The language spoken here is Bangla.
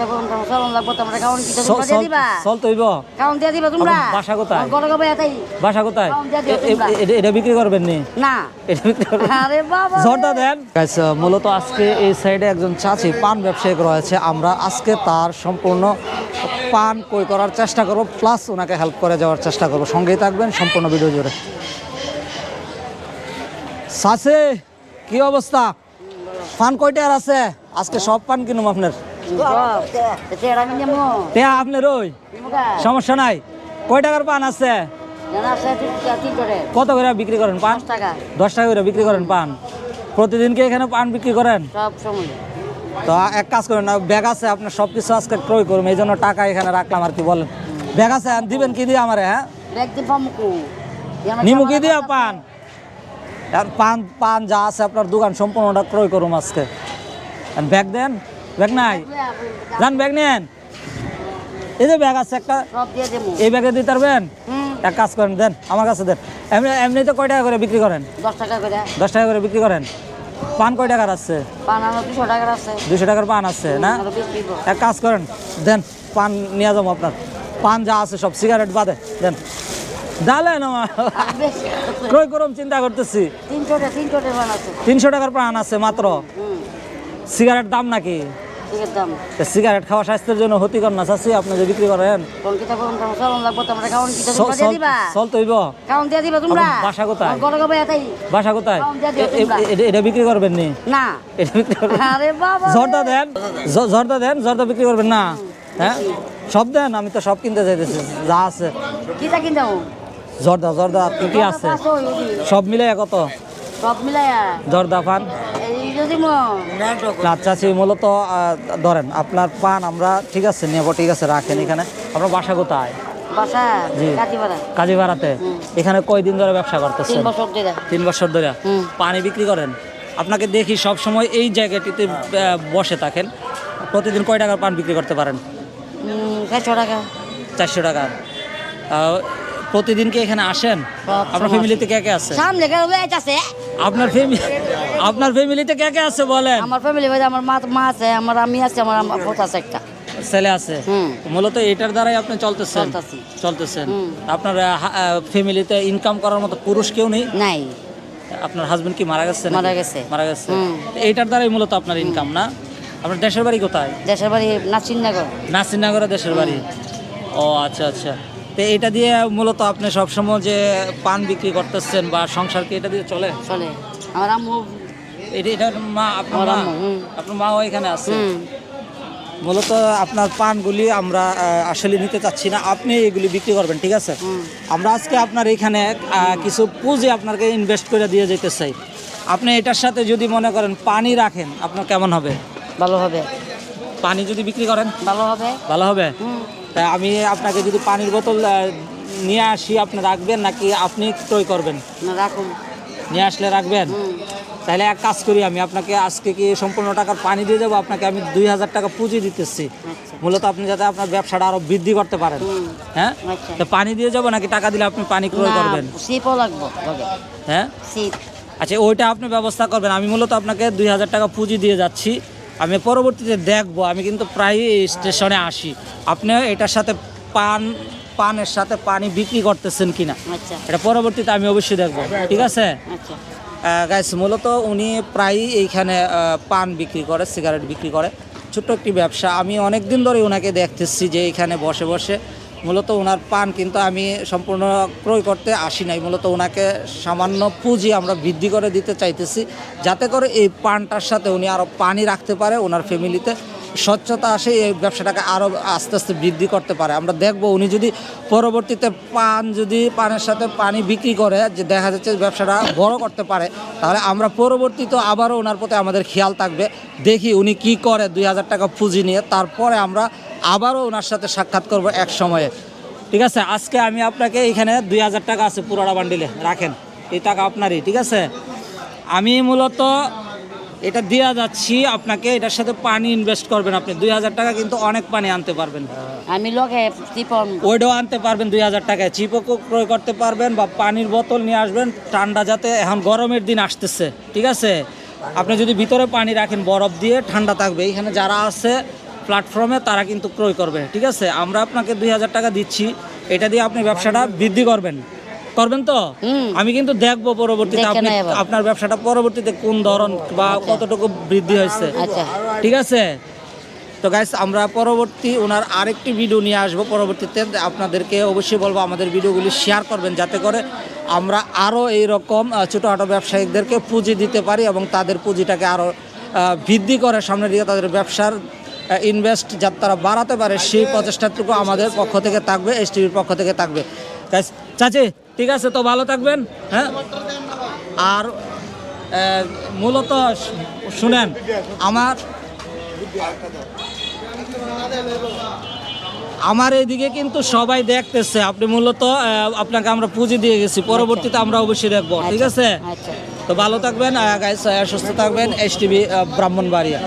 কিতা করুন চলন লাগবো তোমরা কারণ কিতা তোমরা দিয়ে দিবা? চল তৈব কারণ দিয়ে দিবা তোমরা? বাসা কোথায়? গড় গবে বাসা কোথায়? কাউন দিয়ে দিও এ- এ- তোমরা। এটা- এটা বিক্রি করবেন নি? না। এটা বিক্রি করবেন আরে বাবা জর্দা দেন। মূলত আজকে এই সাইডে একজন চাচি পান ব্যবসায়িক রয়েছে। আমরা আজকে তার সম্পূর্ণ পান কই করার চেষ্টা করব প্লাস ওনাকে হেল্প করে যাওয়ার চেষ্টা করব। সঙ্গেই থাকবেন সম্পূর্ণ ভিডিও জুড়ে। সাসে কি অবস্থা? পান কয়টা আর আছে? আজকে সব পান কিনুম আপনার? তে আপনার ওই সমস্যা নাই। কয় টাকার পান আছে? কত করে বিক্রি করেন পান? দশ টাকা। করে বিক্রি করেন পান। প্রতিদিন কি এখানে পান বিক্রি করেন? তো এক কাজ করেন না ব্যাগ আছে আপনার সব কিছু আজকে ক্রয় করুন। এই জন্য টাকা এখানে রাখলাম আর কি বলেন। ব্যাগ আছে দিবেন কি দিয়ে আমারে হ্যাঁ? নিমু কি দিয়া পান? আর পান পান যা আছে আপনার দোকান সম্পূর্ণটা ক্রয় করুন আজকে। ব্যাগ দেন? ব্যাগ নাই? যান ব্যাগ নেন। এই যে ব্যাগ আছে একটা এই ব্যাগে দিতে পারবেন এক কাজ করেন দেন আমার কাছে দেন। এমনি এমনিতে কয় টাকা করে বিক্রি করেন? দশ টাকা করে। দশ টাকা করে বিক্রি করেন? পান কয় টাকার আছে? দুশো টাকার পান আছে না? এক কাজ করেন দেন পান নিয়ে যাব আপনার। পান যা আছে সব সিগারেট বাদে দেন। বেশি ক্রয় করুন চিন্তা করতেছি? তিনশো টাকার পান আছে। মাত্র? সিগারেট দাম নাকি? তা সিগারেট খাওয়া স্বাস্থ্যের জন্য ক্ষতিকর না চাচ্ছি আপনি যে বিক্রি করেন। চল- তৈব বাসা কোথায়? বাসা কোথায়। এটা- বিক্রি করবেন নি? না। এটা বিক্রি করবেন জর্দা দেন। জর্দা দেন জর্দা বিক্রি করবেন না। হ্যাঁ? সব দেন আমি তো সব কিনতে চাইতেছি যা আছে। কিনতে জর্দা জর্দা কি আছে? সব মিলে কত? সব মিলাইয়া? জর্দা পান। আচ্ছা মূলত ধরেন আপনার পান আমরা ঠিক আছে নেব ঠিক আছে রাখেন এখানে। আপনার বাসা কোথায়? বাসা জি। কাটিপাড়া কাজী ভাড়াতে এখানে কয়দিন ধরে ব্যবসা করতেছেন? তিন বছর ধরে। পানি বিক্রি করেন? আপনাকে দেখি সব সময় এই জায়গাটিতে বসে থাকেন। প্রতিদিন কয় টাকার পান বিক্রি করতে পারেন? চারশো টাকা। চারশো টাকা। আহ, প্রতিদিন কি এখানে আসেন? আপনার ফ্যামিলিতে কে কে আছে? সামনে আছে। আপনার ফ্যামিলি আপনার ফ্যামিলিতে কে কে আছে বলেন? আমার ফ্যামিলি ভাই আমার মা মা আছে আমার আমি আছে আমার ফোট আছে একটা। ছেলে আছে? মূলত এটার দ্বারাই আপনি চলতেছেন? চলতেছেন। আপনার ফ্যামিলিতে ইনকাম করার মতো পুরুষ কেউ নেই? নাই। আপনার হাজবেন্ড কি মারা গেছে মারা গেছে। মারা গেছে। হুম। এইটার দ্বারাই মূলত আপনার ইনকাম না? আপনার দেশের বাড়ি কোথায়? দেশের বাড়ি নাচিনগর নাসিরনগরে দেশের বাড়ি। ও আচ্ছা আচ্ছা। তো এটা দিয়ে মূলত আপনি সবসময় যে পান বিক্রি করতেছেন বা সংসার কি এটা দিয়ে চলে? চলে। আমার আম্মু এটা এটা মা? আপনার মা? আপনার মাও এখানে আছে? মূলত আপনার পানগুলি আমরা আসলে নিতে চাচ্ছি না। আপনি এগুলি বিক্রি করবেন ঠিক আছে? আমরা আজকে আপনার এখানে কিছু পুঁজি আপনাকে ইনভেস্ট করে দিয়ে যেতে চাই। আপনি এটার সাথে যদি মনে করেন পানি রাখেন আপনার কেমন হবে? ভালো হবে। পানি যদি বিক্রি করেন? ভালো হবে। ভালো হবে? তাই আমি আপনাকে যদি পানির বোতল নিয়ে আসি আপনি রাখবেন নাকি আপনি ক্রয় করবেন? না রাখুন। নিয়ে আসলে রাখবেন? তাহলে এক কাজ করি আমি আপনাকে আজকে কি সম্পূর্ণ টাকার পানি দিয়ে যাব আপনাকে আমি দুই হাজার টাকা পুঁজি দিতেছি। আচ্ছা। মূলত আপনি যাতে আপনার ব্যবসাটা আরও বৃদ্ধি করতে পারেন। হ্যাঁ? আচ্ছা। তো পানি দিয়ে যাব নাকি টাকা দিলে আপনি পানি ক্রয় করবেন? হ্যাঁ? আচ্ছা ওইটা আপনি ব্যবস্থা করবেন। আমি মূলত আপনাকে দুই হাজার টাকা পুঁজি দিয়ে যাচ্ছি। আমি পরবর্তীতে দেখব আমি কিন্তু প্রায় স্টেশনে আসি। আপনিও এটার সাথে পান পানের সাথে পানি বিক্রি করতেছেন কিনা? আচ্ছা। এটা পরবর্তীতে আমি অবশ্যই দেখব ঠিক আছে? আচ্ছা। গাইস মূলত উনি প্রায়ই এইখানে পান বিক্রি করে সিগারেট বিক্রি করে। ছোট্ট একটি ব্যবসা। আমি অনেক দিন ধরে ওনাকে দেখতেছি যে এখানে বসে বসে মূলত ওনার পান, কিন্তু আমি সম্পূর্ণ ক্রয় করতে আসি নাই। মূলত ওনাকে সামান্য পুঁজি আমরা বৃদ্ধি করে দিতে চাইতেছি, যাতে করে এই পানটার সাথে উনি আরও পানি রাখতে পারে ওনার ফ্যামিলিতে স্বচ্ছতা আসে, এই ব্যবসাটাকে আরও আস্তে আস্তে বৃদ্ধি করতে পারে। আমরা দেখব উনি যদি পরবর্তীতে পান, যদি পানের সাথে পানি বিক্রি করে, যে দেখা যাচ্ছে ব্যবসাটা বড় করতে পারে, তাহলে আমরা পরবর্তীতে আবারও ওনার প্রতি আমাদের খেয়াল থাকবে। দেখি উনি কি করে দুই হাজার টাকা পুঁজি নিয়ে, তারপরে আমরা আবারও ওনার সাথে সাক্ষাৎ করব এক সময়ে। ঠিক আছে? আজকে আমি আপনাকে এখানে দুই হাজার টাকা আছে পুরোটা বান্ডিলে, রাখেন। এই টাকা আপনারই, ঠিক আছে? আমি মূলত এটা দেওয়া যাচ্ছি আপনাকে এটার সাথে পানি ইনভেস্ট করবেন আপনি। দুই হাজার টাকা কিন্তু অনেক পানি আনতে পারবেন। আমি সিপন ওইটাও আনতে পারবেন দুই হাজার টাকায়। চিপও ক্রয় করতে পারবেন বা পানির বোতল নিয়ে আসবেন ঠান্ডা যাতে এখন গরমের দিন আসতেছে ঠিক আছে? আপনি যদি ভিতরে পানি রাখেন বরফ দিয়ে ঠান্ডা থাকবে। এখানে যারা আছে প্ল্যাটফর্মে তারা কিন্তু ক্রয় করবে ঠিক আছে? আমরা আপনাকে দুই হাজার টাকা দিচ্ছি। এটা দিয়ে আপনি ব্যবসাটা বৃদ্ধি করবেন। করবেন তো? আমি কিন্তু দেখব পরবর্তীতে আপনি আপনার ব্যবসাটা পরবর্তীতে কোন ধরন বা কতটুকু বৃদ্ধি হয়েছে। আচ্ছা। ঠিক আছে? তো গাইস আমরা পরবর্তী ওনার আরেকটি ভিডিও নিয়ে আসব। পরবর্তীতে আপনাদেরকে অবশ্যই বলব আমাদের ভিডিওগুলি শেয়ার করবেন যাতে করে আমরা আরও এইরকম ছোটোখাটো ব্যবসায়িকদেরকে পুঁজি দিতে পারি এবং তাদের পুঁজিটাকে আরও বৃদ্ধি করে সামনের দিকে তাদের ব্যবসার ইনভেস্ট যাতে তারা বাড়াতে পারে সেই প্রচেষ্টাটুকু আমাদের পক্ষ থেকে থাকবে এস টিভির পক্ষ থেকে থাকবে। গাইস চাচি ঠিক আছে তো ভালো থাকবেন হ্যাঁ? আর মূলত শুনেন আমার আমার এইদিকে কিন্তু সবাই দেখতেছে আপনি মূলত আপনাকে আমরা পুঁজি দিয়ে গেছি পরবর্তীতে আমরা অবশ্যই দেখব ঠিক আছে? আচ্ছা। তো ভালো থাকবেন গাইস সুস্থ থাকবেন এস টিভি ব্রাহ্মণবাড়িয়া।